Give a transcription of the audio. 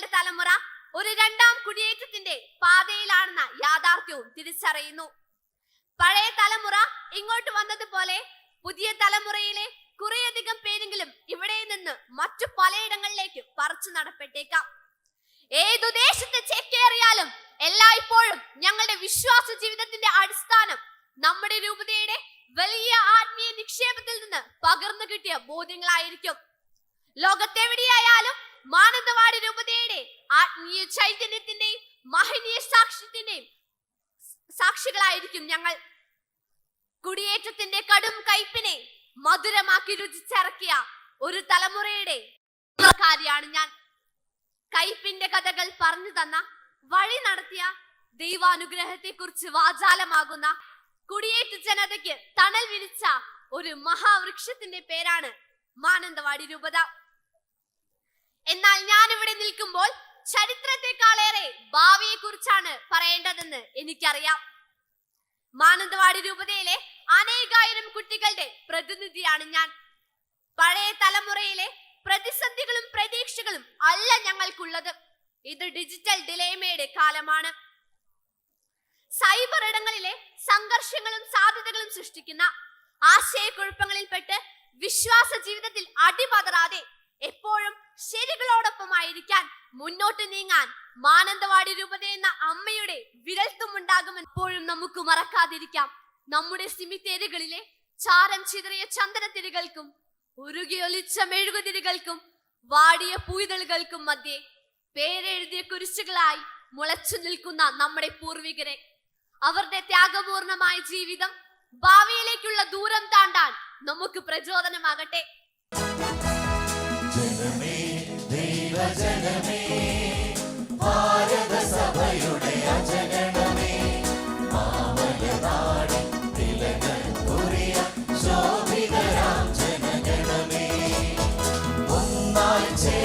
ഞങ്ങളുടെ തലമുറ ഒരു രണ്ടാം കുടിയേറ്റത്തിന്റെ പാതയിലാണെന്ന യാഥാർത്ഥ്യവും തിരിച്ചറിയുന്നു. പഴയ തലമുറ ഇങ്ങോട്ട് വന്നതുപോലെ പുതിയ തലമുറയിലെ കുറേയധികം പേരെങ്കിലും ഇവിടെ നിന്ന് മറ്റു പലയിടങ്ങളിലേക്ക് പറിച്ചു നടപ്പെട്ടേക്കാം. ഏതു ദേശത്ത് ചേക്കേറിയാലും എല്ലായ്പ്പോഴും ഞങ്ങളുടെ വിശ്വാസ ജീവിതത്തിന്റെ അടിസ്ഥാനം നമ്മുടെ രൂപതയുടെ വലിയ ആത്മീയ നിക്ഷേപത്തിൽ നിന്ന് പകർന്നു കിട്ടിയ ബോധ്യങ്ങളായിരിക്കും. ലോകത്തെവിടെയായാലും മാനന്തവാടി രൂപതയുടെ ആത്മീയ ചൈതന്യത്തിന്റെയും മഹനീയ സാക്ഷ്യത്തിന്റെയും സാക്ഷികളായിരിക്കും ഞങ്ങൾ. കുടിയേറ്റത്തിന്റെ കടും കയ്പിനെ മധുരമാക്കി രുചിച്ചിറക്കിയ ഒരു തലമുറയുടെ കാര്യമാണ് ഞാൻ. കയ്പിന്റെ കഥകൾ പറഞ്ഞു തന്ന വഴി നടത്തിയ ദൈവാനുഗ്രഹത്തെ കുറിച്ച് വാചാലമാകുന്ന കുടിയേറ്റ ജനതയ്ക്ക് തണൽ വിരിച്ച ഒരു മഹാവൃക്ഷത്തിന്റെ പേരാണ് മാനന്തവാടി രൂപത. എന്നാൽ ഞാൻ ഇവിടെ നിൽക്കുമ്പോൾ ചരിത്രത്തെക്കാളേറെ ഭാവിയെ കുറിച്ചാണ് പറയേണ്ടതെന്ന് എനിക്കറിയാം. മാനന്തവാടി രൂപതയിലെ അനേകായിരം കുട്ടികളുടെ പ്രതിനിധിയാണ് ഞാൻ. പഴയ തലമുറയിലെ പ്രതിസന്ധികളും പ്രതീക്ഷകളും അല്ല ഞങ്ങൾക്കുള്ളത്. ഇത് ഡിജിറ്റൽ ഡിലേമയുടെ കാലമാണ്. സൈബർ ഇടങ്ങളിലെ സംഘർഷങ്ങളും സാധ്യതകളും സൃഷ്ടിക്കുന്ന ആശയക്കുഴപ്പങ്ങളിൽപ്പെട്ട് വിശ്വാസ ജീവിതത്തിൽ അടിപതറാതെ ശരികളോടൊപ്പമായിരിക്കാൻ മുന്നോട്ട് നീങ്ങാൻ മാനന്തവാടി രൂപത എന്ന അമ്മയുടെ വിരൽത്തും ഉണ്ടാകുമെന്ന് എപ്പോഴും നമുക്ക് മറക്കാതിരിക്കാം. നമ്മുടെ സിമിത്തേരുകളിലെ ചാരം ചിതറിയ ചന്ദനത്തിരികൾക്കും ഉരുകിയൊലിച്ച മെഴുകുതിരികൾക്കും വാടിയ പൂയിതളുകൾക്കും മധ്യേ പേരെഴുതിയ കുരിശുകളായി മുളച്ചു നിൽക്കുന്ന നമ്മുടെ പൂർവികരെ. അവരുടെ ത്യാഗപൂർണമായ ജീവിതം ഭാവിയിലേക്കുള്ള ദൂരം താണ്ടാൻ നമുക്ക് പ്രചോദനമാകട്ടെ. വചനമേ ഭാരത സഭയുടെ അജഗണമേ മാമല താടി തിലകൻ കുറിയ ശോഭിതരാം ജനഗണമേ. ഒന്നാൽ ചേ